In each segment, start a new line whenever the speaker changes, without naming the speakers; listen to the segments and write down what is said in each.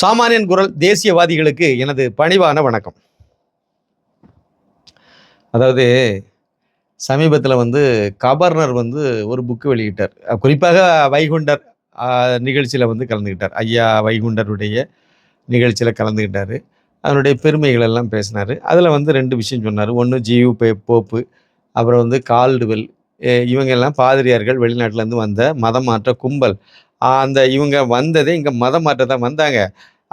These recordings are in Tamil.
சாமானியன் குரல் தேசியவாதிகளுக்கு எனது பணிவான வணக்கம். அதாவது சமீபத்தில் வந்து கவர்னர் வந்து ஒரு புக்கு வெளியிட்டார். குறிப்பாக வைகுண்டர் நிகழ்ச்சியில் வந்து கலந்துக்கிட்டார் ஐயா வைகுண்டருடைய நிகழ்ச்சியில் கலந்துக்கிட்டார் அதனுடைய பெருமைகள் எல்லாம் பேசினார். அதில் வந்து ரெண்டு விஷயம் சொன்னார். ஒன்று ஜியு பே போப்பு அப்புறம் வந்து கால்டுவெல் இவங்க எல்லாம் பாதிரியார்கள் வெளிநாட்டிலேருந்து வந்த மதம் மாற்ற கும்பல். அந்த இவங்க வந்ததே இங்கே மதம் மாற்ற தான் வந்தாங்க.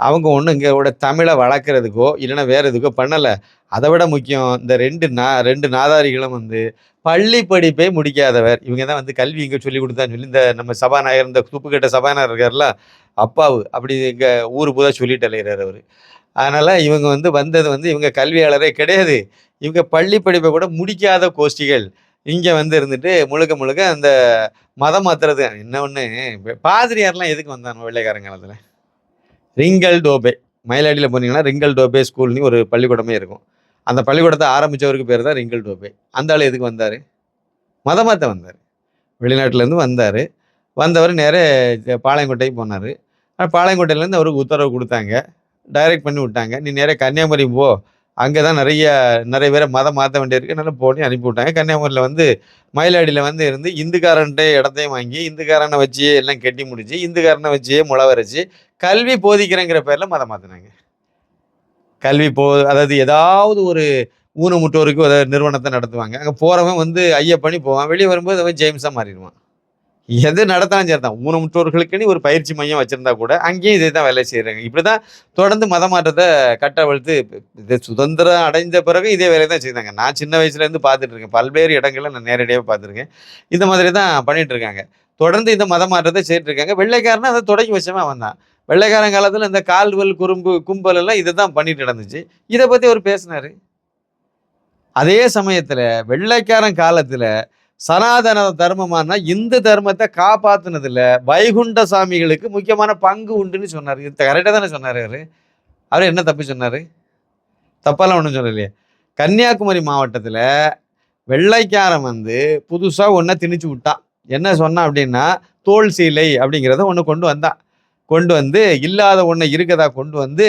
அவங்க ஒன்றும் இங்கோட தமிழை வளர்க்குறதுக்கோ இல்லைன்னா வேறு எதுக்கோ பண்ணலை. அதை விட முக்கியம் இந்த ரெண்டு நா ரெண்டு நாதாரிகளும் வந்து பள்ளி படிப்பே முடிக்காதவர். இவங்க தான் வந்து கல்வி இங்கே சொல்லி கொடுத்தான்னு சொல்லி இந்த நம்ம சபாநாயகர் இந்த துப்புக்கட்ட சபாநாயகர் இருக்கார்ல அப்பாவு அப்படி இங்கே ஊர் பூதாக சொல்லிட்டு அலைகிறார் அவர். அதனால் இவங்க வந்து வந்தது வந்து இவங்க கல்வியாளரே கிடையாது. இவங்க பள்ளி படிப்பை கூட முடிக்காத கோஷ்டிகள். இங்கே வந்து இருந்துட்டு முழுக்க முழுக்க அந்த மதம் மாத்துறது. என்ன ஒன்று பாதிரியார்லாம் எதுக்கு வந்தாங்க வெள்ளைக்காரன் காலத்தில்? ரிங்கல் டோபே. மயிலாடியில் போனீங்கன்னா ரிங்கல் டோபே ஸ்கூல்னு ஒரு பள்ளிக்கூடமே இருக்கும். அந்த பள்ளிக்கூடத்தை ஆரம்பித்தவருக்கு பேர் தான் ரிங்கல் டோபே. அந்த ஆள் எதுக்கு வந்தார்? மதமாத்த வந்தார். வெளிநாட்டிலேருந்து வந்தார். வந்தவர் நேராக பாளையங்கோட்டைக்கு போனார். பாளையங்கோட்டையிலேருந்து அவருக்கு உத்தரவு கொடுத்தாங்க. டைரக்ட் பண்ணி விட்டாங்க. நீ நேராக கன்னியாகுமரி போ. அங்கே தான் நிறைய நிறைய பேரை மதம் மாற்ற வேண்டியிருக்கு. நல்லா போனி அனுப்பி விட்டாங்க. கன்னியாகுமரியில் வந்து மயிலாடியில் வந்து இருந்து இந்துக்காரன்ட்டு இடத்தையும் வாங்கி இந்துக்காரனை வச்சு எல்லாம் கட்டி முடிச்சு இந்துக்காரனை வச்சு முளை வரைச்சி கல்வி போதிக்கிறேங்கிற பேரில் மதம் மாற்றினாங்க கல்வி போ அதாவது ஏதாவது ஒரு ஊனமுட்டோருக்கு ஒரு நிறுவனத்தை நடத்துவாங்க. அங்கே போகிறவன் வந்து ஐயப்பண்ணி போவான். வெளியே வரும்போது அவன் ஜேம்ஸாக மாறிடுவான். எது நடத்தாலும் சரி தான் ஊனமுற்றோர்களுக்குன்னு ஒரு பயிற்சி மையம் வச்சுருந்தா கூட அங்கேயும் இதே தான் வேலை செய்கிறாங்க இப்படி தான் தொடர்ந்து மத மாற்றத்தை கட்டவழ்த்து இது சுதந்திரம் அடைந்த பிறகு இதே வேலையை தான் செய்தாங்க. நான் சின்ன வயசுலேருந்து பார்த்துட்டு இருக்கேன். பல்வேறு இடங்களில் நான் நேரடியாக பார்த்துருக்கேன். இந்த மாதிரி தான் பண்ணிகிட்ருக்காங்க இருக்காங்க. தொடர்ந்து இந்த மத மாற்றத்தை செய்திருக்காங்க வெள்ளைக்காரனா அதை தொடங்கி வச்சவன் அவன் தான். வெள்ளைக்காரன் காலத்தில் இந்த கால்வல் குறும்பு கும்பல் எல்லாம் இதை தான் பண்ணிட்டு நடந்துச்சு. இதை பற்றி அவர் பேசினார். அதே சமயத்தில் வெள்ளைக்காரன் காலத்தில் சனாதன தர்மமானா இந்து தர்மத்தை காப்பாத்தினதுல வைகுண்ட சாமிகளுக்கு முக்கியமான பங்கு உண்டுன்னு சொன்னார். இது கரெக்டாக தானே சொன்னார் அவர்? அவர் என்ன தப்பு சொன்னார்? தப்பெல்லாம் ஒன்றும் சொல்லலையே. கன்னியாகுமரி மாவட்டத்தில் வெள்ளைக்காரன் வந்து புதுசாக ஒன்றை திணிச்சு விட்டான். என்ன சொன்னான் அப்படின்னா தோல் சீலை அப்படிங்கிறத ஒன்று கொண்டு வந்தான். கொண்டு வந்து இல்லாத ஒன்றை இருக்கதா கொண்டு வந்து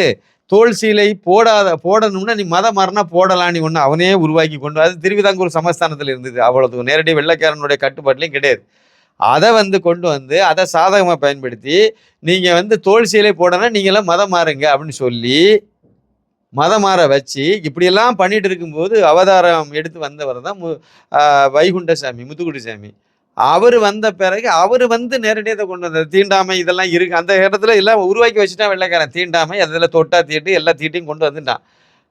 தோல் சீலை போடாத போடணும்னா நீ மத மரணா போடலாம். நீ ஒன்று அவனே உருவாக்கி கொண்டு அது திருவிதாங்கூர் சமஸ்தானத்தில் இருந்தது. அவ்வளவு நேரடி வெள்ளைக்காரனுடைய கட்டுப்பாட்டிலையும் கிடையாது. அதை வந்து கொண்டு வந்து அதை சாதகமாக பயன்படுத்தி நீங்கள் வந்து தோல் சீலை போடணும் நீங்களாம் மதம் மாறுங்க அப்படின்னு சொல்லி மதம் மாற வச்சு இப்படியெல்லாம் பண்ணிட்டு இருக்கும்போது அவதாரம் எடுத்து வந்தவர் தான் மு ஆஹ் வைகுண்ட சாமி முத்துக்குடி சாமி அவர் வந்த பிறகு அவர் வந்து நேரடியாக கொண்டு வந்தார். தீண்டாமை இதெல்லாம் இருக்கு. அந்த இடத்துல எல்லாம் உருவாக்கி வச்சுட்டா வெள்ளைக்காரன். தீண்டாமை அதில் தொட்டா தீட்டு எல்லா தீட்டையும் கொண்டு வந்துட்டான்.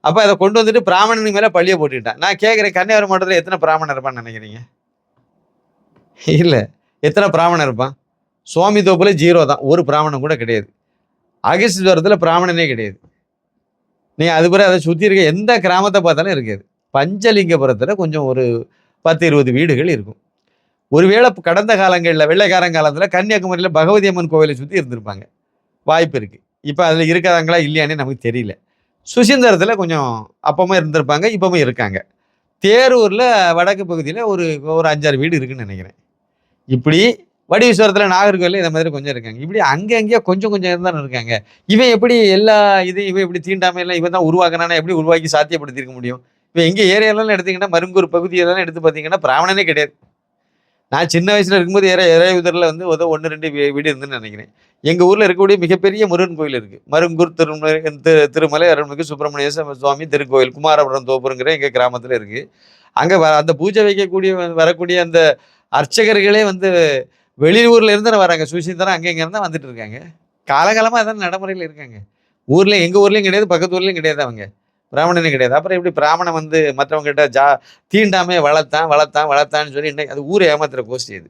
அப்போ அதை கொண்டு வந்துட்டு பிராமணனுக்கு மேலே பள்ளியை போட்டுக்கிட்டான். நான் கேட்குறேன் கன்னியாகுமரி மாவட்டத்தில் எத்தனை பிராமணர் இருப்பான்னு நினைக்கிறீங்க? இல்லை. எத்தனை பிராமணன் இருப்பான்? சுவாமி தோப்பில் ஜீரோ தான். ஒரு பிராமணன் கூட கிடையாது. அகிஸ்வரத்தில் பிராமணனே கிடையாது. நீ அது பிறகு அதை சுற்றி இருக்க எந்த கிராமத்தை பார்த்தாலும் இருக்காது பஞ்சலிங்கபுரத்தில் கொஞ்சம் ஒரு பத்து இருபது வீடுகள் இருக்கும். ஒருவேளை கடந்த காலங்களில் வெள்ளைக்காரன் காலத்தில் கன்னியாகுமரியில் பகவதி அம்மன் கோவிலை சுற்றி இருந்திருப்பாங்க. வாய்ப்பு இருக்குது இப்போ அதில் இருக்கிறாங்களா இல்லையானே நமக்கு தெரியல. சுசீந்திரத்தில் கொஞ்சம் அப்பவும் இருந்திருப்பாங்க இப்போவும் இருக்காங்க. தேரூரில் வடக்கு பகுதியில் ஒரு ஒரு அஞ்சாறு வீடு இருக்குன்னு நினைக்கிறேன். இப்படி வடிவீஸ்வரத்தில் நாகர்கோவில் இந்த மாதிரி கொஞ்சம் இருக்காங்க. இப்படி அங்கே அங்கேயே கொஞ்சம் கொஞ்சம் இருந்தாலும் இருக்காங்க. இவன் எப்படி எல்லா இது இவன் இப்படி தீண்டாமையெல்லாம் இவன் தான் உருவாக்குனானா எப்படி உருவாக்கி சாத்தியப்படுத்தியிருக்க முடியும்? இப்போ எங்கள் ஏரியாலலாம் எடுத்தீங்கன்னா மருங்கூர் பகுதியெல்லாம் எடுத்து பார்த்தீங்கன்னா பிராமணனே கிடையாது. நான் சின்ன வயசில் இருக்கும்போது இறை இறையுதரில் வந்து ஏதோ ஒன்று ரெண்டு வீ- வீடு இருந்துன்னு நினைக்கிறேன். எங்கள் ஊரில் இருக்கக்கூடிய மிகப்பெரிய முருகன் கோயில் இருக்குது மருங்கூர் திருமலை திரு திருமலை அருள்மிகு சுப்பிரமணிய சுவாமி திருக்கோயில் குமாரபுரம் தோப்புங்கிற எங்கள் கிராமத்தில் இருக்குது அங்கே வ அந்த பூஜை வைக்கக்கூடிய வரக்கூடிய அந்த அர்ச்சகர்களே வந்து வெளியூரில் இருந்து வராங்க. சுசீந்திரம் அங்கே இங்கே இருந்தால் வந்துட்டு இருக்காங்க. காலகாலமாக அதான் நடைமுறையில் இருக்காங்க. ஊரில் எங்கள் ஊர்லேயும் கிடையாது பக்கத்து ஊர்லேயும் கிடையாது அவங்க. பிராமணனே கிடையாது. அப்புறம் எப்படி பிராமணன் வந்து மற்றவங்க கிட்ட ஜா தீண்டாமே வளர்த்தான் வளர்த்தான் வளர்த்தான்னு சொல்லி இன்னைக்கு அது ஊரை ஏமாத்துற கோஷ்டி இது.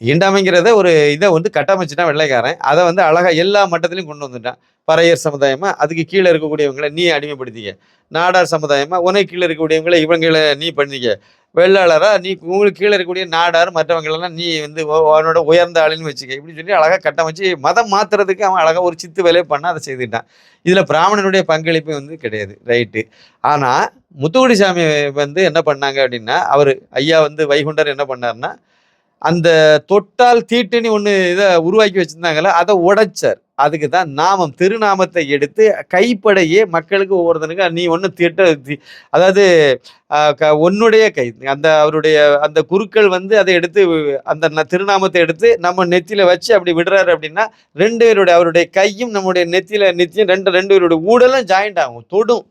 தீண்டாமைங்கிறத ஒரு இதை வந்து கட்டமைச்சுட்டான் வெள்ளைக்காரன். அதை வந்து அழகாக எல்லா மட்டத்திலையும் கொண்டு வந்துட்டான். பறையர் சமுதாயமா அதுக்கு கீழே இருக்கக்கூடியவங்களை நீ அடிமைப்படுத்திக்க. நாடார் சமுதாயமா உனக்கு கீழே இருக்கக்கூடியவங்களை இவங்களை நீ பண்ணிக்க. வெள்ளாளரா நீ உங்களுக்கு கீழே இருக்கக்கூடிய நாடார் மற்றவங்களெல்லாம் நீ வந்து அவனோட உன்னோட உயர்ந்த ஆளுன்னு வச்சுக்க. இப்படி சொல்லி அழகாக கட்டமைச்சு மதம் மாத்துறதுக்கு அவன் அழகாக ஒரு சித்து வேலையை பண்ண அதை செய்துட்டான். இதில் பிராமணனுடைய பங்களிப்பு வந்து கிடையாது. ரைட்டு. ஆனால் முத்துக்குடி சாமி வந்து என்ன பண்ணாங்க அப்படின்னா அவர் ஐயா வந்து வைகுண்டர் என்ன பண்ணாருன்னா அந்த தொட்டால் தீட்டுன்னு ஒன்று இதை உருவாக்கி வச்சிருந்தாங்கல்ல அதை உடைச்சார். அதுக்கு தான் நாமம் திருநாமத்தை எடுத்து கைப்படையே மக்களுக்கு ஒவ்வொருத்தனுக்கு நீ ஒன்று தீட்ட அதாவது க- உன்னுடைய கை அந்த அவருடைய அந்த குருக்கள் வந்து அதை எடுத்து அந்த திருநாமத்தை எடுத்து நம்ம நெத்தியில் வச்சு அப்படி விடுறாரு அப்படின்னா ரெண்டு பேருடைய அவருடைய கையும் நம்முடைய நெத்தியில் நெத்தியும் ரெண்டு ரெண்டு பேருடைய ஊடலும் ஜாயிண்ட் ஆகும் தொடும்.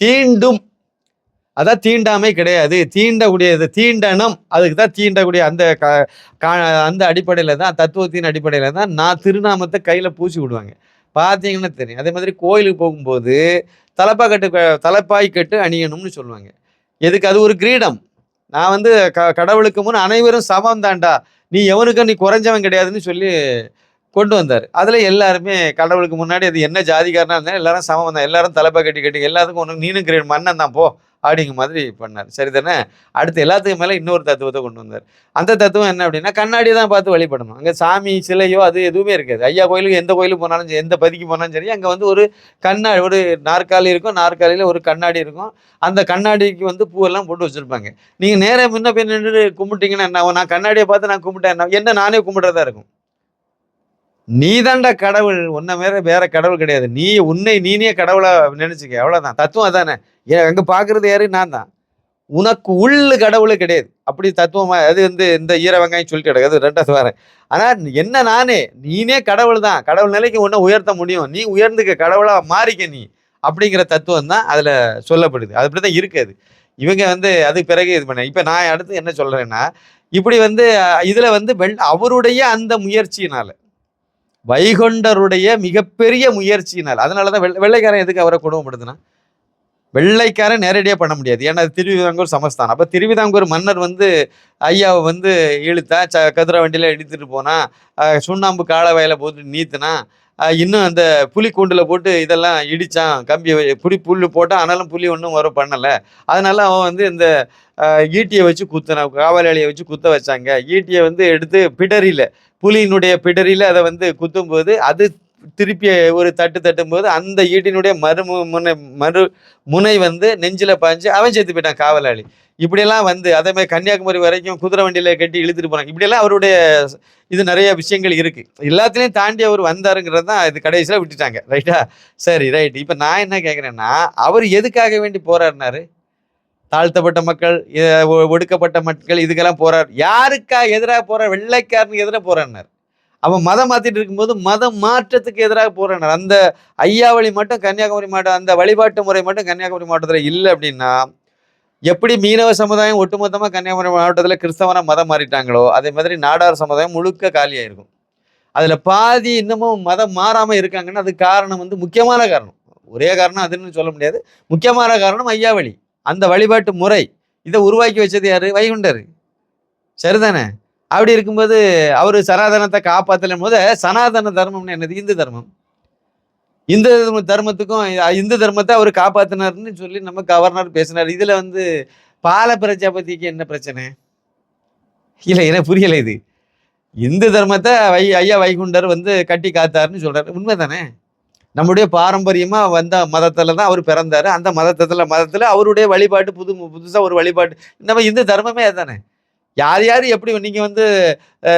தீண்டும். அதான் தீண்டாமை கிடையாது. தீண்டக்கூடியது தீண்டனம். அதுக்கு தான் தீண்டக்கூடிய அந்த கா- அந்த அடிப்படையில் தான் தத்துவத்தின் அடிப்படையில் தான் நான் திருநாமத்தை கையில் பூசி விடுவாங்க. பார்த்தீங்கன்னா தெரியும். அதே மாதிரி கோயிலுக்கு போகும்போது தலப்பா கட்டு தலைப்பாய் தலப்பாய் கட்டு அணியணும்னு சொல்லுவாங்க. எதுக்கு? அது ஒரு கிரீடம். நான் வந்து க கடவுளுக்கு முன் அனைவரும் சமம் தாண்டா நீ எவனுக்கு? நீ குறைஞ்சவன் கிடையாதுன்னு சொல்லி கொண்டு வந்தார். அதில் எல்லாருமே கடவுளுக்கு முன்னாடி அது என்ன ஜாதிக்காரனா இருந்தாலும் எல்லாரும் சமம் தான். எல்லாரும் தலைப்பா கட்டி கட்டி எல்லாத்துக்கும் ஒன்று நீனும் கிரீடம். மன்னன் தான் போ. அப்படிங்கிற மாதிரி பண்ணார். சரி தானே? அடுத்து எல்லாத்துக்கும் மேலே இன்னொரு தத்துவத்தை கொண்டு வந்தார். அந்த தத்துவம் என்ன அப்படின்னா கண்ணாடி தான் பார்த்து வழிபடணும். அங்கே சாமி சிலையோ அது எதுவுமே இருக்காது. ஐயா கோயிலுக்கு எந்த கோயிலுக்கு போனாலும் சரி எந்த பதிக்கு போனாலும் சரி அங்கே வந்து ஒரு கண்ணாடி ஒரு நாற்காலி இருக்கும். நாற்காலியில் ஒரு கண்ணாடி இருக்கும். அந்த கண்ணாடிக்கு வந்து பூவெல்லாம் போட்டு வச்சுருப்பாங்க. நீங்கள் நேராக முன்ன போய் நின்று கும்பிட்டீங்கன்னா என்ன நான் கண்ணாடியை பார்த்து நான் கும்பிட்டேன். என்ன என்ன நானே கும்பிட்றதா இருக்கும்? நீதான்டா கடவுள். உன்னை மேல வேற கடவுள் கிடையாது. நீ உன்னை நீனே கடவுளா நினைச்சுக்க. அவ்வளவுதான். தத்துவம் அதானே? அங்க பாக்குறது யாரு? நான் தான் உனக்கு உள்ளு கடவுளே கிடையாது. அப்படி தத்துவமா அது வந்து இந்த ஈர வெங்காயம் சொல்லிட்டு கிடக்குது ரெண்டாவது வரேன் ஆனா என்ன நானே? நீனே கடவுள் தான் கடவுள் நிலைக்கு உன்னை உயர்த்த முடியும். நீ உயர்ந்துக்க கடவுளா மாறிக்க நீ. அப்படிங்கிற தத்துவம் தான் அதுல சொல்லப்படுது. அது அப்படிதான் இருக்காது இவங்க வந்து அதுக்கு பிறகு இது பண்ண. இப்ப நான் அடுத்து என்ன சொல்றேன்னா இப்படி வந்து இதில் இதுல வந்து வெள் அவருடைய அந்த முயற்சியினால வைகுண்டருடைய மிகப்பெரிய முயற்சியினால் அதனால தான் வெள்ளை வெள்ளைக்காரன் எதுக்கு அவரை கொடுமைப்படுத்தினா? வெள்ளைக்காரன் நேரடியாக பண்ண முடியாது. ஏன்னா திருவிதாங்கூர் சமஸ்தானம். அப்போ திருவிதாங்கூர் மன்னர் வந்து ஐயாவை வந்து இழுத்தா ச கதிர வண்டியில் இழுத்துட்டு போனால் சுண்ணாம்பு கால வயலை போட்டு நீத்துனா இன்னும் அந்த புலி கூண்டில் போட்டு இதெல்லாம் இடித்தான் கம்பி புளி புலி புல்லு போட்டான் ஆனாலும் புலி ஒன்றும் வர பண்ணலை. அதனால் அவன் வந்து இந்த ஈட்டியை வச்சு குத்தின காவலாளியை வச்சு குத்த வச்சாங்க. ஈட்டியை வந்து எடுத்து பிடரியில் புலியினுடைய பிடரியில் அதை வந்து குத்தும்போது அது திருப்பி ஒரு தட்டு தட்டும்போது அந்த ஈட்டினுடைய மறுமு முனை மறு முனை வந்து நெஞ்சில பாஞ்சு அவன் செத்து போயிட்டான் காவலாளி. இப்படியெல்லாம் வந்து அதே மாதிரி கன்னியாகுமரி வரைக்கும் குதிரை வண்டியில கட்டி இழுத்துட்டு போனாங்க இப்படியெல்லாம் அவருடைய இது நிறைய விஷயங்கள் இருக்கு. எல்லாத்துலேயும் தாண்டி அவர் வந்தாருங்கிறது தான் இது கடைசியில் விட்டுட்டாங்க. ரைட்டா? சரி ரைட். இப்போ நான் என்ன கேட்குறேன்னா அவர் எதுக்காக வேண்டி போராடினாரு? தாழ்த்தப்பட்ட மக்கள் ஒடுக்கப்பட்ட மக்கள் இதுக்கெல்லாம் போராடு யாருக்கா எதிராக போறார் வெள்ளைக்காரனுக்கு எதிராக போராடினார்? அவன் மதம் மாத்திட்டு இருக்கும்போது மதம் மாற்றத்துக்கு எதிராக போறார் அந்த ஐயாவளி மட்டும் கன்னியாகுமரி மாவட்டம் அந்த வழிபாட்டு முறை மட்டும் கன்னியாகுமரி மாவட்டத்தில் இல்லை அப்படின்னா எப்படி மீனவ சமுதாயம் ஒட்டுமொத்தமாக கன்னியாகுமரி மாவட்டத்தில் கிறிஸ்தவனாக மதம் மாறிட்டாங்களோ அதே மாதிரி நாடார் சமுதாயம் முழுக்க காலியாயிருக்கும். அதில் பாதி இன்னமும் மதம் மாறாமல் இருக்காங்கன்னா அதுக்கு காரணம் வந்து முக்கியமான காரணம். ஒரே காரணம் அதுன்னு சொல்ல முடியாது. முக்கியமான காரணம் ஐயாவளி. அந்த வழிபாட்டு முறை இதை உருவாக்கி வச்சது யார்? வைகுண்டர். சரிதானே? அப்படி இருக்கும்போது அவர் சனாதனத்தை காப்பாற்றலும் போது சனாதன தர்மம்னு என்னது? இந்து தர்மம். இந்து தர்ம- தர்மத்துக்கும் இந்து தர்மத்தை அவர் காப்பாத்தினாருன்னு சொல்லி நம்ம கவர்னர் பேசினார். இதுல வந்து பால பிரஜாபதிக்கு என்ன பிரச்சனை? இல்லை எனக்கு புரியலை இது. இந்து தர்மத்தை வை ஐயா வைகுண்டர் வந்து கட்டி காத்தாருன்னு சொல்றாரு. உண்மைதானே? நம்முடைய பாரம்பரியமாக வந்த மதத்தில் தான் அவர் பிறந்தார். அந்த மதத்தில் மதத்தில் அவருடைய வழிபாட்டு புது புதுசாக ஒரு வழிபாட்டு நம்ம இந்து தர்மமே அதுதானே? யார் யார் எப்படி நீங்கள் வந்து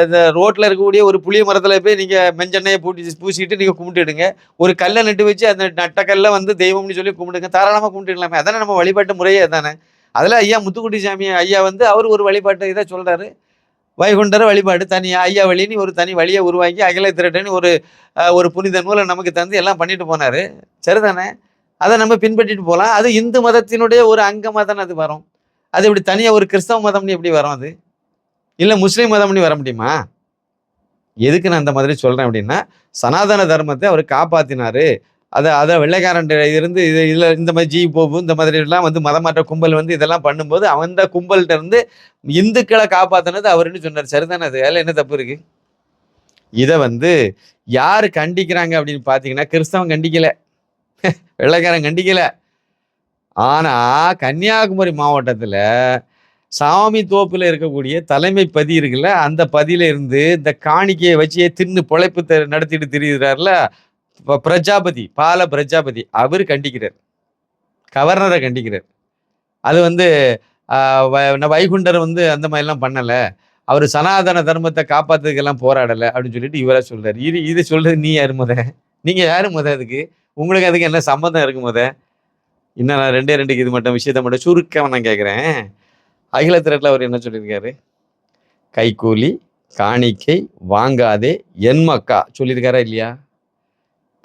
இந்த ரோட்டில் இருக்கக்கூடிய ஒரு புளிய மரத்தில் போய் நீங்கள் மெஞ்செண்ணையை பூட்டி பூசிக்கிட்டு நீங்கள் கும்பிட்டுடுங்க. ஒரு கல்லை நட்டு வச்சு அந்த நட்டக்கல்லை வந்து தெய்வம்னு சொல்லி கும்பிடுங்க. தாராளமாக கும்பிட்டுக்கலாமே. அதானே நம்ம வழிபாட்டு முறையே தானே அதில் ஐயா முத்துக்குட்டி சாமி ஐயா வந்து அவர் ஒரு வழிபாட்டு இதை சொல்கிறாரு வைகுண்டர வழிபாடு தனியாக ஐயா வழின்னு ஒரு தனி வழியை உருவாக்கி அகில திரட்டன்னு ஒரு ஒரு புனித நூலை நமக்கு தந்து எல்லாம் பண்ணிட்டு போனார். சரிதானே? அதை நம்ம பின்பற்றிட்டு போகலாம் அது இந்து மதத்தினுடைய ஒரு அங்கமாக தானே அது வரும். அது இப்படி தனியாக ஒரு கிறிஸ்தவ மதம்னு எப்படி வரும் அது? இல்லை முஸ்லீம் மதம்னு வர முடியுமா? எதுக்கு நான் அந்த மாதிரி சொல்கிறேன் அப்படின்னா சனாதன தர்மத்தை அவர் காப்பாற்றினாரு அதை அதை வெள்ளைக்காரன் இருந்து இது இதில் இந்த மாதிரி ஜி போபு இந்த மாதிரிலாம் வந்து மதமாற்ற கும்பல் வந்து இதெல்லாம் பண்ணும்போது அந்த கும்பல்கிட்ட இருந்து இந்துக்களை காப்பாற்றினது அவருன்னு சொன்னார். சரிதானே அது? அதில் என்ன தப்பு இருக்குது இதை வந்து யார் கண்டிக்கிறாங்க அப்படின்னு பார்த்தீங்கன்னா கிறிஸ்தவன் கண்டிக்கலை. வெள்ளைக்காரன் கண்டிக்கலை. ஆனால் கன்னியாகுமரி மாவட்டத்தில் சாமி தோப்பில் இருக்கக்கூடிய தலைமை பதி இருக்குல்ல அந்த பதியில இருந்து இந்த காணிக்கையை வச்சு தின்னு பொழைப்பு நடத்திட்டு திரிகிறார்ல ப- பிரஜாபதி பால பிரஜாபதி. அவர் கண்டிக்கிறார். கவர்னரை கண்டிக்கிறார். அது வந்து வ- வைகுண்டர் வந்து அந்த மாதிரிலாம் பண்ணலை. அவர் சனாதன தர்மத்தை காப்பாத்துறதுக்கெல்லாம் போராடலை அப்படின்னு சொல்லிட்டு இவராக சொல்றாரு. இது இது சொல்றது நீ யாரு முத? நீங்க யாரு முத அதுக்கு? உங்களுக்கு அதுக்கு என்ன சம்மந்தம் இருக்கு முத? இன்னும் நான் ரெண்டே ரெண்டுக்கு இது மட்டும் விஷயத்த மட்டும் சுருக்கம் நான் கேட்குறேன் அகில திரட்டில் அவர் என்ன சொல்லியிருக்காரு? கைக்கூலி காணிக்கை வாங்காதே என் மக்கா சொல்லியிருக்காரா இல்லையா?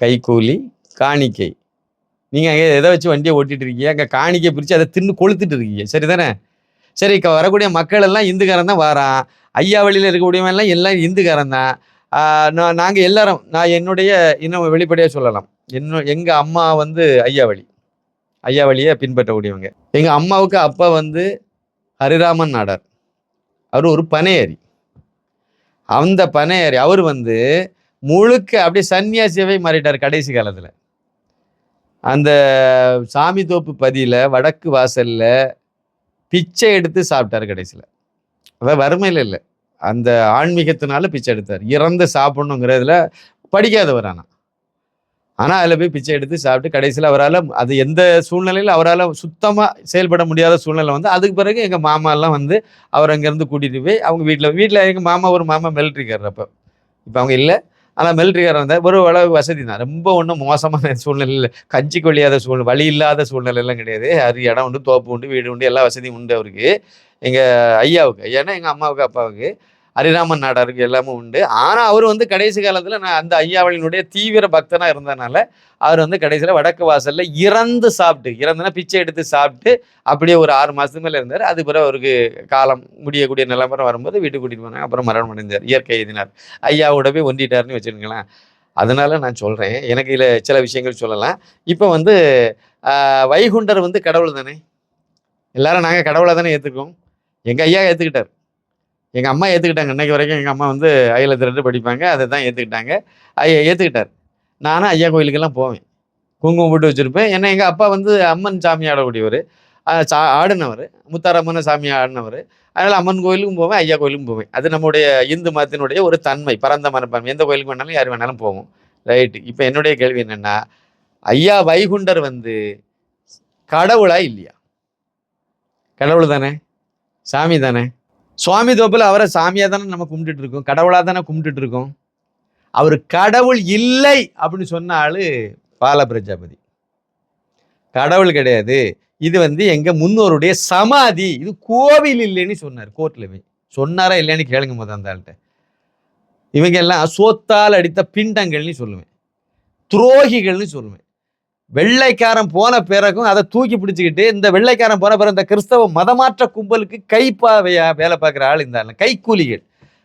கைக்கூலி காணிக்கை. நீங்கள் அங்கே எதை வச்சு வண்டியை ஓட்டிகிட்டு இருக்கீங்க? அங்கே காணிக்கை பிரித்து அதை தின்னு கொளுத்துட்டு இருக்கீங்க. சரி தானே சரி இப்போ வரக்கூடிய மக்கள் எல்லாம் இந்துக்காரன் தான் வாரான். ஐயா வழியில் இருக்கக்கூடியவெல்லாம் எல்லாம் இந்துக்காரன் தான். நான் நாங்கள் எல்லாரும் நான் என்னுடைய இன்னும் வெளிப்படையாக சொல்லலாம். என்ன எங்கள் அம்மா வந்து ஐயா வழி. ஐயா வழியை பின்பற்றக்கூடியவங்க. எங்கள் அம்மாவுக்கு அப்பா வந்து ஹரிராமன் நாடர். அவர் ஒரு பனையரி. அந்த பனையரி அவர் வந்து முழுக்க அப்படியே சன்னியாசியவே மாறிட்டார் கடைசி காலத்தில். அந்த சாமி தோப்பு பதியில் வடக்கு வாசலில் பிச்சை எடுத்து சாப்பிட்டார் கடைசியில். அதான் வறுமையில் இல்லை. அந்த ஆன்மீகத்தினால பிச்சை எடுத்தார். இறந்து சாப்பிடணுங்கிறதுல படிக்காதவர் ஆனால் ஆனால் அதில் போய் பிச்சை எடுத்து சாப்பிட்டு கடைசியில் அவரால் அது எந்த சூழ்நிலையில் அவரால் சுத்தமாக செயல்பட முடியாத சூழ்நிலை வந்து அதுக்கு பிறகு எங்கள் மாமாலாம் வந்து அவர் அங்கேருந்து கூட்டிகிட்டு போய் அவங்க வீட்டில் வீட்டில் எங்கள் மாமா ஒரு மாமா மிலிட்ரிக்கார் அப்போ. இப்போ அவங்க இல்லை. ஆனால் மிலிட்ரிக்காரர் வந்தால் ஒரு அளவு வசதி தான். ரொம்ப ஒன்றும் மோசமான சூழ்நிலையில் கஞ்சி கொள்ளியாத சூழ்நிலை வழி இல்லாத சூழ்நிலையெல்லாம் கிடையாது. அது இடம் உண்டு தோப்பு உண்டு வீடு உண்டு எல்லா வசதியும் உண்டு அவருக்கு. எங்கள் ஐயாவுக்கு ஐயானா எங்கள் அம்மாவுக்கு அப்பாவுக்கு. அரிராமன் நாடாருக்கு எல்லாமும் உண்டு. ஆனால் அவர் வந்து கடைசி காலத்தில் நான் அந்த ஐயாவளினுடைய தீவிர பக்தனாக இருந்தனால அவர் வந்து கடைசியில் வடக்கு வாசலில் இறந்து சாப்பிட்டு இறந்துனா பிச்சை எடுத்து சாப்பிட்டு அப்படியே ஒரு ஆறு மாதத்துக்கு மேலே இருந்தார். அது பிறகு அவருக்கு காலம் முடியக்கூடிய நிலவரம் வரும்போது வீட்டுக்கு கூட்டிகிட்டு போனாங்க. அப்புறம் மரணம் அடைந்தார். இயற்கை எதினார். ஐயாவோட போய் ஒண்டிட்டார்னு வச்சுருங்களேன் அதனால நான் சொல்கிறேன் எனக்கு இதில் சில விஷயங்கள் சொல்லலாம். இப்போ வந்து வைகுண்டர் வந்து கடவுள் தானே எல்லாரும் நாங்கள் கடவுளை தானே ஏற்றுக்கோம் எங்கள் ஐயா ஏற்றுக்கிட்டார் எங்கள் அம்மா ஏற்றுக்கிட்டாங்க இன்னைக்கு வரைக்கும் எங்கள் அம்மா வந்து ஐயில் திரண்டு படிப்பாங்க. அதை தான் ஏற்றுக்கிட்டாங்க ஐயா ஏற்றுக்கிட்டார் நானும் ஐயா கோயிலுக்கெல்லாம் போவேன். குங்குமம் போட்டு வச்சுருப்பேன். ஏன்னா எங்கள் அப்பா வந்து அம்மன் சாமி ஆடக்கூடியவர். சா ஆடினவர். முத்தாரம்மன் சாமி ஆடினவர். அதனால் அம்மன் கோயிலுக்கும் போவேன் ஐயா கோயிலுக்கும் போவேன். அது நம்முடைய இந்து மதத்தினுடைய ஒரு தன்மை பரந்த மனப்பான்மை. எந்த கோயிலுக்கு வேணாலும் யார் வேணாலும் போவோம். ரைட்டு இப்போ என்னுடைய கேள்வி என்னென்னா ஐயா வைகுண்டர் வந்து கடவுளா இல்லையா? கடவுள் தானே? சாமி தானே? சுவாமி தோப்பில் அவரை சாமியாக தானே நம்ம கும்பிட்டுட்டு இருக்கோம். கடவுளாக தானே கும்பிட்டுட்டு இருக்கோம். அவர் கடவுள் இல்லை அப்படின்னு சொன்ன ஆளு பால பிரஜாபதி. கடவுள் கிடையாது. இது வந்து எங்கள் முன்னோருடைய சமாதி. இது கோவில் இல்லைன்னு சொன்னார் கோர்ட்டில் போய். சொன்னாரா இல்லைன்னு கேளுங்க போது அந்த ஆள்கிட்ட. இவங்க எல்லாம் சோத்தால் அடித்த பிண்டங்கள்னு சொல்லுவேன். துரோகிகள்னு சொல்லுவேன். வெள்ளைக்காரன் போன பிறகும் அதை தூக்கி பிடிச்சிக்கிட்டு இந்த வெள்ளைக்காரன் போன பிறகு இந்த கிறிஸ்தவ மதமாற்ற கும்பலுக்கு கைப்பாவையா வேலை பார்க்குற ஆள் இந்த கைக்கூலிகள்.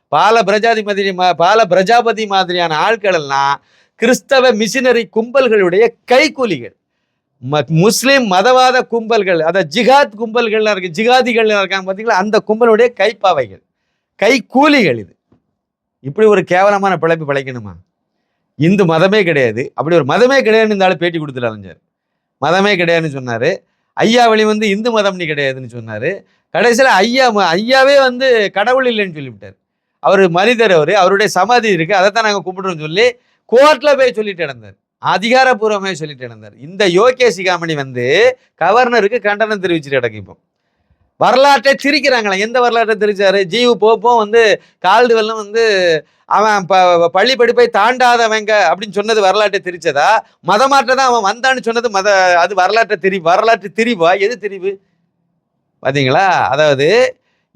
பால பிரஜாதி மாதிரி மா- பால பிரஜாபதி மாதிரியான ஆட்கள் எல்லாம் கிறிஸ்தவ மிஷினரி கும்பல்களுடைய கைக்கூலிகள். ம- முஸ்லீம் மதவாத கும்பல்கள் அதை ஜிகாத் கும்பல்கள்லாம் இருக்கு ஜிகாதிகள் இருக்காங்க பார்த்தீங்களா அந்த கும்பலுடைய கைப்பாவைகள். கைக்கூலிகள் இது. இப்படி ஒரு கேவலமான பிழைப்பு பிழைக்கணுமா? இந்து மதமே கிடையாது. அப்படி ஒரு மதமே கிடையாதுன்னு இந்த ஆள் பேட்டி கொடுத்துல அலைஞ்சார். மதமே கிடையாதுன்னு சொன்னார். ஐயா வழி வந்து இந்து மதம் நீ கிடையாதுன்னு சொன்னார். கடைசியில் ஐயா ம- ஐயாவே வந்து கடவுள் இல்லைன்னு சொல்லிவிட்டார். அவர் மனிதர் அவர். அவருடைய சமாதி இருக்கு. அதைத்தான் நாங்கள் கும்பிடுறோம்னு சொல்லி கோர்ட்டில் போய் சொல்லிட்டு நடந்தார் அதிகாரப்பூர்வமே சொல்லிட்டு நடந்தார் இந்த யோகே சிகாமணி வந்து கவர்னருக்கு கண்டனம் தெரிவிச்சுட்டு கிடக்கு இப்போ வரலாற்றை திரிக்கிறாங்களே எந்த வரலாற்றை திரிச்சாரு ஜீவு போப்பும் வந்து கால்டுவெல்லாம் வந்து அவன் ப பள்ளி படிப்பை தாண்டாதவங்க அப்படின்னு சொன்னது வரலாற்றை திரிச்சதா? மதமாற்ற தான் அவன் வந்தான்னு சொன்னது மத அது வரலாற்றை திரி வரலாற்று திரிவா? எது திரிவு? பார்த்தீங்களா அதாவது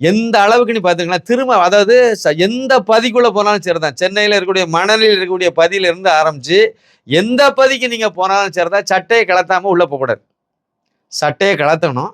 எந்த அளவுக்கு நீ பார்த்தீங்களா திரும்ப அதாவது ச- எந்த பதிக்குள்ளே போனாலும் சரிதான். சென்னையில் இருக்கக்கூடிய மணலில் இருக்கக்கூடிய பதியிலிருந்து இருந்து எந்த பதிக்கு நீங்கள் போனாலும் சரிதான். சட்டையை கலத்தாமல் உள்ளே போகக்கூடாது. சட்டையை கலத்தணும்.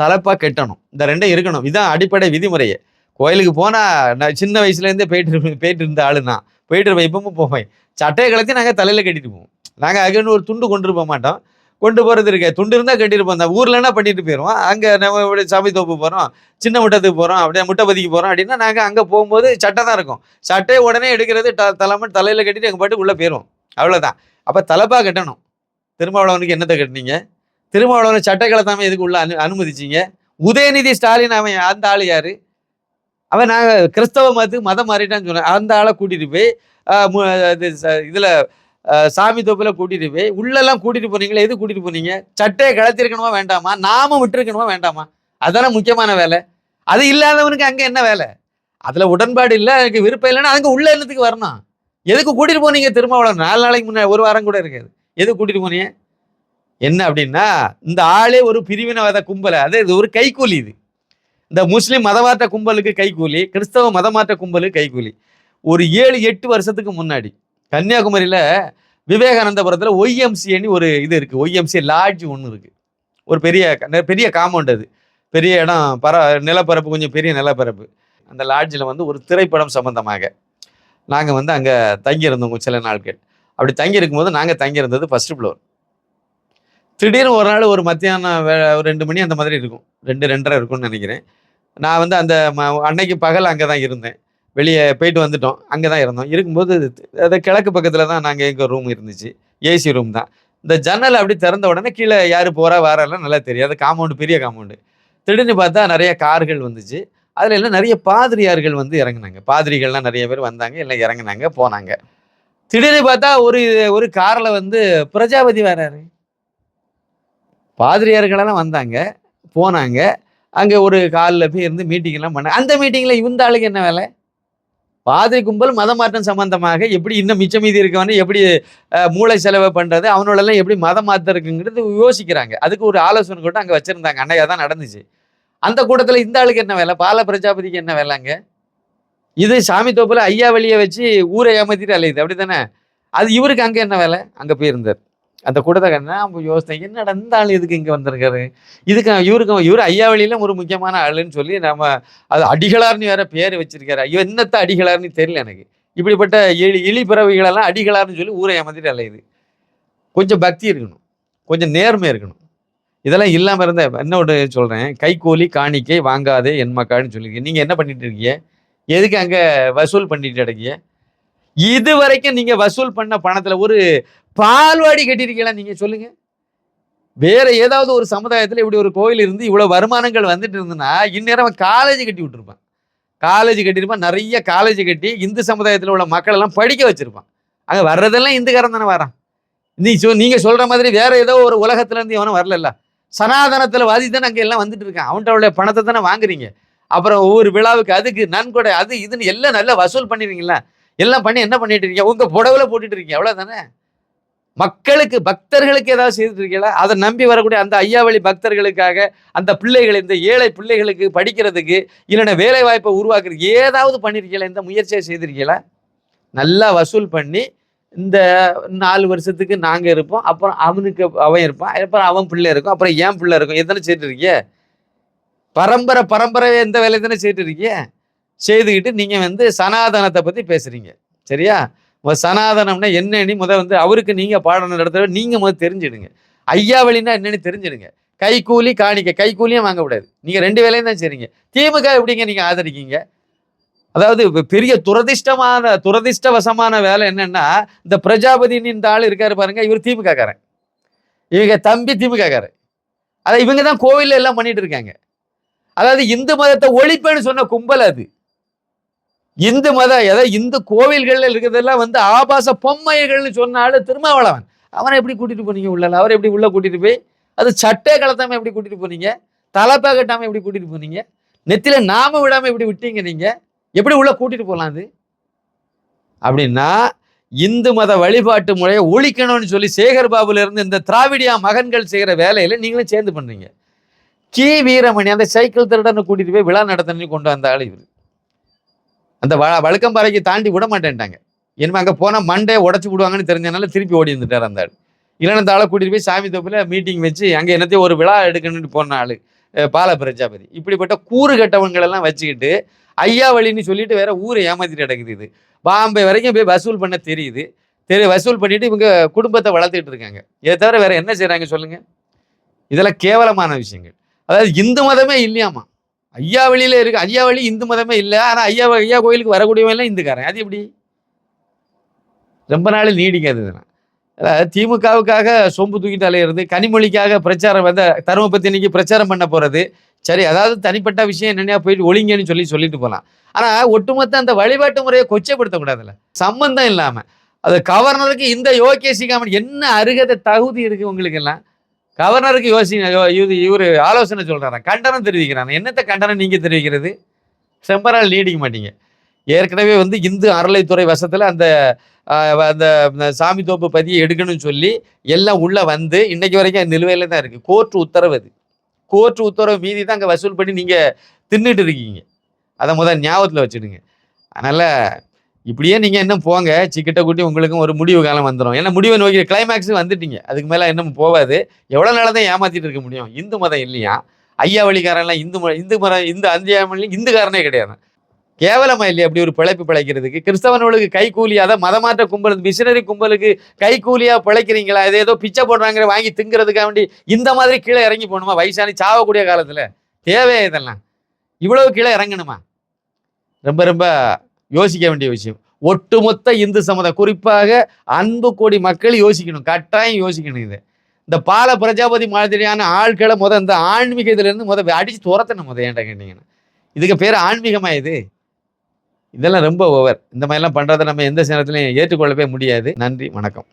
தலைப்பா கெட்டணும். இந்த ரெண்டும் இருக்கணும். இதுதான் அடிப்படை விதிமுறையே. கோயிலுக்கு போனால் நான் சின்ன வயசுலேருந்தே போயிட்டு போயிட்டு இருந்த ஆளு தான் போயிட்டு இருப்பேன் இப்பவும் போவேன். சட்டையை கலத்தி நாங்கள் தலையில் கட்டிட்டு போவோம். நாங்கள் அங்கேன்னு ஒரு துண்டு கொண்டு போக மாட்டோம். கொண்டு போகிறது இருக்கு. துண்டு இருந்தா கட்டிருப்போம். அந்த ஊர்லன்னா பண்ணிட்டு போயிடுவோம் அங்கே நம்ம இப்படி சாமி தோப்பு போகிறோம் சின்ன முட்டத்துக்கு போகிறோம் அப்படியே முட்டை பதிக்கு போகிறோம் அப்படின்னா நாங்கள் அங்கே போகும்போது சட்டை தான் இருக்கும். சட்டையை உடனே எடுக்கிறது த தலைமை தலையில் கட்டிட்டு எங்கள் பாட்டு உள்ளே போயிரும் அவ்வளோதான் அப்போ தலைப்பாக கட்டணும். திருமாவளவனுக்கு என்னத்தை கட்டினீங்க? திருமாவளவன் சட்டை கலத்தாம எதுக்கு உள்ள அனு அனுமதிச்சிங்க? உதயநிதி ஸ்டாலின் அவன் அந்த ஆள் யாரு? அவன் நாங்கள் கிறிஸ்தவ மதத்துக்கு மதம் மாறிட்டான்னு சொன்னேன். அந்த ஆளை கூட்டிகிட்டு போய் இதில் இது சாமி தொப்பில் கூட்டிகிட்டு போய் உள்ளெல்லாம் கூட்டிகிட்டு போனீங்களே எது கூட்டிகிட்டு போனீங்க? சட்டையை கலத்திருக்கணுமா வேண்டாமா? நாமும் விட்டுருக்கணுமா வேண்டாமா? அதானே முக்கியமான வேலை. அது இல்லாதவனுக்கு அங்கே என்ன வேலை? அதில் உடன்பாடு இல்லை எனக்கு விருப்பம் இல்லைன்னா அங்கே உள்ள எண்ணத்துக்கு வரணும்? எதுக்கு கூட்டிகிட்டு போனீங்க திருமாவளவன்? நாலு நாளைக்கு முன்னாடி ஒரு வாரம் கூட இருக்காது. எதுக்கு கூட்டிகிட்டு போனீங்க? என்ன அப்படின்னா இந்த ஆளே ஒரு பிரிவினவாத கும்பல் அது இது ஒரு கைக்கூலி இது. இந்த முஸ்லீம் மதமாற்ற கும்பலுக்கு கைக்கூலி கிறிஸ்தவ மதமாற்ற கும்பலுக்கு கைக்கூலி ஒரு ஏழு எட்டு வருஷத்துக்கு முன்னாடி கன்னியாகுமரியில் விவேகானந்தபுரத்தில் ஒய்எம்சிஏன்னு ஒரு இது இருக்குது ஒய்எம்சி லாட்ஜ் ஒன்று இருக்குது ஒரு பெரிய பெரிய காம்பவுண்ட் அது. பெரிய இடம் பர நிலப்பரப்பு கொஞ்சம் பெரிய நிலப்பரப்பு. அந்த லாட்ஜில் வந்து ஒரு திரைப்படம் சம்மந்தமாக நாங்கள் வந்து அங்கே தங்கியிருந்தோம் சில நாட்கள் அப்படி தங்கியிருக்கும் போது நாங்கள் தங்கியிருந்தது ஃபஸ்ட்டு ஃப்ளோர் திடீர்னு ஒரு நாள் ஒரு மத்தியானம் வே- ஒரு ரெண்டு மணி அந்த மாதிரி இருக்கும். ரெண்டு ரெண்டரை இருக்கும்னு நினைக்கிறேன். நான் வந்து அந்த ம- அன்னைக்கு பகல் அங்கே தான் இருந்தேன். வெளியே போயிட்டு வந்துட்டோம். அங்கே தான் இருந்தோம். இருக்கும்போது அது கிழக்கு பக்கத்தில் தான் நாங்கள் எங்கள் ரூம் இருந்துச்சு. ஏசி ரூம் தான். இந்த ஜன்னல் அப்படி திறந்த உடனே கீழே யார் போகிறா வாரெல்லாம் நல்லா தெரியாது காம்பவுண்டு பெரிய காம்பவுண்டு திடீர்னு பார்த்தா நிறைய கார்கள் வந்துச்சு. அதில் எல்லாம் நிறைய பாதிரியார்கள் வந்து இறங்குனாங்க. பாதிரிகள்லாம் நிறைய பேர் வந்தாங்க எல்லாம் இறங்குனாங்க போனாங்க. திடீர்னு பார்த்தா ஒரு ஒரு காரில் வந்து பிரஜாபதி வராரு. பாதிரியார்களெல்லாம் வந்தாங்க போனாங்க. அங்கே ஒரு காலில் போய் இருந்து மீட்டிங்லாம் பண்ணாங்க அந்த மீட்டிங்கில் இந்த ஆளுக்கு என்ன வேலை? பாதிரி கும்பல் மதமாற்றம் சம்பந்தமாக எப்படி இன்னும் மிச்சம் மீதி இருக்கவனு எப்படி மூளை செலவு பண்ணுறது அவனோடலாம் எப்படி மதம் இருக்குங்கிறது யோசிக்கிறாங்க. அதுக்கு ஒரு ஆலோசனை கூட அங்கே வச்சுருந்தாங்க. அன்னையாக தான் நடந்துச்சு. அந்த கூட்டத்தில் இந்த ஆளுக்கு என்ன வேலை? பால பிரஜாபதிக்கு என்ன வேலைங்க இது சாமி தோப்பில் ஐயா வழியை வச்சு ஊரை ஏமாத்திட்டு அலையுது. அப்படி தானே அது இவருக்கு அங்கே என்ன வேலை? அங்கே போயிருந்தார். அந்த கூட்டத்தக்கன்னா கண்டா யோசனை யோசித்தேன் என்னடா இந்த ஆள் இதுக்கு இங்கே வந்திருக்காரு? இதுக்கு இவருக்கு இவர் ஐயா ஒரு முக்கியமான ஆளுன்னு சொல்லி நம்ம அது அடிகளார்னு வேற பேர் வச்சிருக்காரு. ஐயோ என்னத்த அடிகளார்னு தெரியல எனக்கு. இப்படிப்பட்ட எலி இழி பிறவிகளெல்லாம் அடிகளார்னு சொல்லி ஊரை ஏமாத்திட்டு அலையுது கொஞ்சம் பக்தி இருக்கணும். கொஞ்சம் நேர்மை இருக்கணும். இதெல்லாம் இல்லாமல் இருந்த என்ன ஒன்று சொல்கிறேன் கைகோலி காணிக்கை வாங்காதே என் மக்கான்னு சொல்லியிருக்கீங்க நீங்கள் என்ன பண்ணிட்டு இருக்கீங்க? எதுக்கு அங்கே வசூல் பண்ணிட்டு இருக்கீங்க? இது வரைக்கும் நீங்கள் வசூல் பண்ண பணத்தில் ஒரு பால்வாடி கட்டியிருக்கீங்களா நீங்கள் சொல்லுங்கள் வேற ஏதாவது ஒரு சமுதாயத்தில் இப்படி ஒரு கோயில் இருந்து இவ்வளோ வருமானங்கள் வந்துட்டு இருந்ததுன்னா இந்நேரம் காலேஜ் கட்டி விட்டுருப்பான். காலேஜ் கட்டியிருப்பான் நிறைய காலேஜ் கட்டி இந்து சமுதாயத்தில் உள்ள மக்கள் எல்லாம் படிக்க வச்சிருப்பான். அங்கே வர்றதெல்லாம் இந்துக்காரன் தானே வரான். நீ சொ நீங்கள் சொல்கிற மாதிரி வேற ஏதோ ஒரு உலகத்துலேருந்து இவனும் எவனும் வரல சனாதனத்தில் வாதி தானே அங்கே எல்லாம் வந்துட்டு இருக்கான். அவன்கிட்ட உள்ள பணத்தை தானே வாங்குறீங்க. அப்புறம் ஒவ்வொரு விழாவுக்கு அதுக்கு நன்கொடை அது இதுன்னு எல்லாம் நல்லா வசூல் பண்ணிடுறீங்களா எல்லாம் பண்ணி என்ன பண்ணிட்டு இருக்கீங்க? உங்கள் புடவுல போட்டுட்டு இருக்கீங்க. அவ்வளோதானே மக்களுக்கு பக்தர்களுக்கு ஏதாவது செய்துட்டு இருக்கீங்களா அதை நம்பி வரக்கூடிய அந்த ஐயாவளி பக்தர்களுக்காக அந்த பிள்ளைகள் இந்த ஏழை பிள்ளைகளுக்கு படிக்கிறதுக்கு இல்லைன்னா வேலை வாய்ப்பை உருவாக்குறதுக்கு ஏதாவது பண்ணியிருக்கீங்களா இந்த முயற்சியை செய்திருக்கீங்களா? நல்லா வசூல் பண்ணி இந்த நாலு வருஷத்துக்கு நாங்கள் இருப்போம். அப்புறம் அவனுக்கு அவன் இருப்பான். அப்புறம் அவன் பிள்ளை இருக்கும். அப்புறம் என் பிள்ளை இருக்கும். எத்தனை செய்துட்டு இருக்கிய பரம்பரை பரம்பரை எந்த வேலையை தானே செய்துட்டு இருக்கிய செய்துக்கிட்டு நீங்கள் வந்து சனாதனத்தை பற்றி பேசுகிறீங்க சரியா? சனாதனம்னா என்னன்னு முத வந்து அவருக்கு நீங்கள் பாடணும் இடத்துல நீங்கள் முதல் தெரிஞ்சிடுங்க. ஐயாவளின்னா என்னன்னு தெரிஞ்சிடுங்க. கைக்கூலி காணிக்க. கைக்கூலியும் வாங்கக்கூடாது நீங்கள் ரெண்டு வேலையும் தான் செய்றீங்க. திமுக எப்படிங்க நீங்கள் ஆதரிக்கீங்க? அதாவது பெரிய துரதிர்ஷ்டமான துரதிர்ஷ்டவசமான வேலை என்னன்னா இந்த பிரஜாபதினு இந்த ஆள் இருக்காரு பாருங்க இவர் திமுககாரன் இவங்க தம்பி திமுககாரன் அதை இவங்க தான் கோவில்ல எல்லாம் பண்ணிட்டு இருக்காங்க. அதாவது இந்து மதத்தை ஒழிப்பேன்னு சொன்ன கும்பல் அது. இந்து மதம் அதாவது இந்து கோவில்கள்ல இருக்கிறதெல்லாம் வந்து ஆபாச பொம்மைகள்னு சொன்னாலும் திருமாவளவன். அவனை எப்படி கூட்டிட்டு போனீங்க உள்ள அவரை எப்படி உள்ள கூட்டிட்டு போய்? அது சட்டை கலத்தாம எப்படி கூட்டிட்டு போனீங்க? தலைப்பா கட்டாம எப்படி கூட்டிட்டு போனீங்க? நெத்தில நாம விடாம எப்படி விட்டீங்க நீங்க? எப்படி உள்ள கூட்டிட்டு போகலாம் அது? அப்படின்னா இந்து மத வழிபாட்டு முறையை ஒழிக்கணும்னு சொல்லி சேகர் பாபுல இருந்து இந்த திராவிடியா மகன்கள் செய்கிற வேலையில நீங்களும் சேர்ந்து பண்றீங்க. கி. வீரமணி அந்த சைக்கிள் திருடனை கூட்டிட்டு போய் விழா நடத்தணும்னு கொண்டு வந்த ஆள் இவர். அந்த வ வழுக்கம்பாறைக்கு தாண்டி விட மாட்டேன்ட்டாங்க. இனிமே அங்கே போனால் மண்டே உடச்சி விடுவாங்கன்னு தெரிஞ்சனால திருப்பி ஓடி வந்துட்டார் அந்த ஆள். இல்லைன்னா அந்த ஆளை கூட்டிட்டு போய் சாமி தொப்பில் மீட்டிங் வச்சு அங்கே என்னத்தையும் ஒரு விழா எடுக்கணும்னு போன ஆள் பால பிரஜாபதி. இப்படிப்பட்ட கூறு கட்டவங்களெல்லாம் வச்சுக்கிட்டு ஐயா வழின்னு சொல்லிட்டு வேற ஊரை ஏமாத்திட்டு கிடக்குது இது. பாம்பே வரைக்கும் போய் வசூல் பண்ண தெரியுது. தெரி வசூல் பண்ணிட்டு இவங்க குடும்பத்தை வளர்த்துக்கிட்டு இருக்காங்க. இதை தவிர வேற என்ன செய்கிறாங்க சொல்லுங்க? இதெல்லாம் கேவலமான விஷயங்கள். அதாவது இந்து மதமே இல்லையாமா? ஐயா வழியில் இருக்கு. ஐயா வழி இந்து மதமே இல்லை. ஆனால் ஐயா ஐயா கோயிலுக்கு வரக்கூடியவன் எல்லாம் இந்துக்காரன். அது எப்படி? ரொம்ப நாள் நீடிக்காது இதெல்லாம். திமுகவுக்காக சொம்பு தூக்கிட்டு அலையிறது கனிமொழிக்காக பிரச்சாரம் வந்த தரும பற்றி இன்னைக்கு பிரச்சாரம் பண்ண போகிறது சரி அதாவது தனிப்பட்ட விஷயம் என்னென்ன போயிட்டு ஒளிங்கன்னு சொல்லி சொல்லிட்டு போகலாம் ஆனால் ஒட்டுமொத்த அந்த வழிபாட்டு முறையை கொச்சப்படுத்தக்கூடாதுல்ல. சம்பந்தம் இல்லாமல் அது கவர்னருக்கு இந்த யோகேசி காமன் என்ன அருகதை தகுதி இருக்குது உங்களுக்கு எல்லாம் கவர்னருக்கு யோசிங்க இது இவரு ஆலோசனை சொல்கிறாரன் கண்டனம் தெரிவிக்கிறான் என்னத்தை கண்டனம் நீங்கள் தெரிவிக்கிறது? செம்பரால் நீடிக்க மாட்டீங்க. ஏற்கனவே வந்து இந்து அறளைத்துறை வசத்தில் அந்த அந்த சாமி தோப்பு பதியை எடுக்கணும்னு சொல்லி எல்லாம் உள்ளே வந்து இன்றைக்கு வரைக்கும் அது நிலுவையில் தான் இருக்குது கோர்ட்டு உத்தரவு அது. கோர்ட்டு உத்தரவு மீதி தான் அங்கே வசூல் பண்ணி நீங்கள் தின்னுட்டு இருக்கீங்க. அதை முதல் ஞாபகத்தில் வச்சுடுங்க. அதனால் இப்படியே நீங்கள் இன்னும் போங்க சிக்கிட்ட கூட்டி உங்களுக்கும் ஒரு முடிவு காலம் வந்துடும் ஏன்னா முடிவை நோக்கி கிளைமேக்ஸும் வந்துட்டீங்க. அதுக்கு மேலே இன்னும் போகாது. எவ்வளோ நாளாக தான் ஏமாற்றிட்டு இருக்க முடியும்? இந்து மதம் இல்லையா? ஐயா வழிகாரெல்லாம் இந்து ம- இந்து மதம் இந்து அந்தியாமலையும் இந்துக்காரனே கிடையாது. கேவலமா இல்லையா? அப்படி ஒரு பிழைப்பு பிழைக்கிறதுக்கு. கிறிஸ்தவனுக்கு கைக்கூலி அதை மதமாற்ற கும்பல் மிஷினரி கும்பலுக்கு கைக்கூலியா பிழைக்கிறீங்களா? இது ஏதோ பிச்சை போடுறாங்க வாங்கி திங்கிறதுக்காக வேண்டி இந்த மாதிரி கீழே இறங்கி போகணுமா? வயசானி சாவக்கூடிய காலத்தில். தேவையா இதெல்லாம்? இவ்வளவு கீழே இறங்கணுமா? ரொம்ப ரொம்ப யோசிக்க வேண்டிய விஷயம். ஒட்டுமொத்த இந்து சமுதாயம் குறிப்பாக அன்பு கோடி மக்கள் யோசிக்கணும். கட்டாயம் யோசிக்கணும் இது. இந்த பால பிரஜாபதி மாதிரியான ஆட்களை முத இந்த ஆன்மீக இதுலேருந்து முத அடிச்சு துரத்தணும் முத ஏன்டா கேட்டீங்கன்னா. இதுக்கு பேர் ஆன்மீகமா இது? இதெல்லாம் ரொம்ப ஓவர் இந்த மாதிரிலாம் பண்ணுறதை நம்ம எந்த நேரத்துலையும் ஏற்றுக்கொள்ளவே முடியாது. நன்றி வணக்கம்.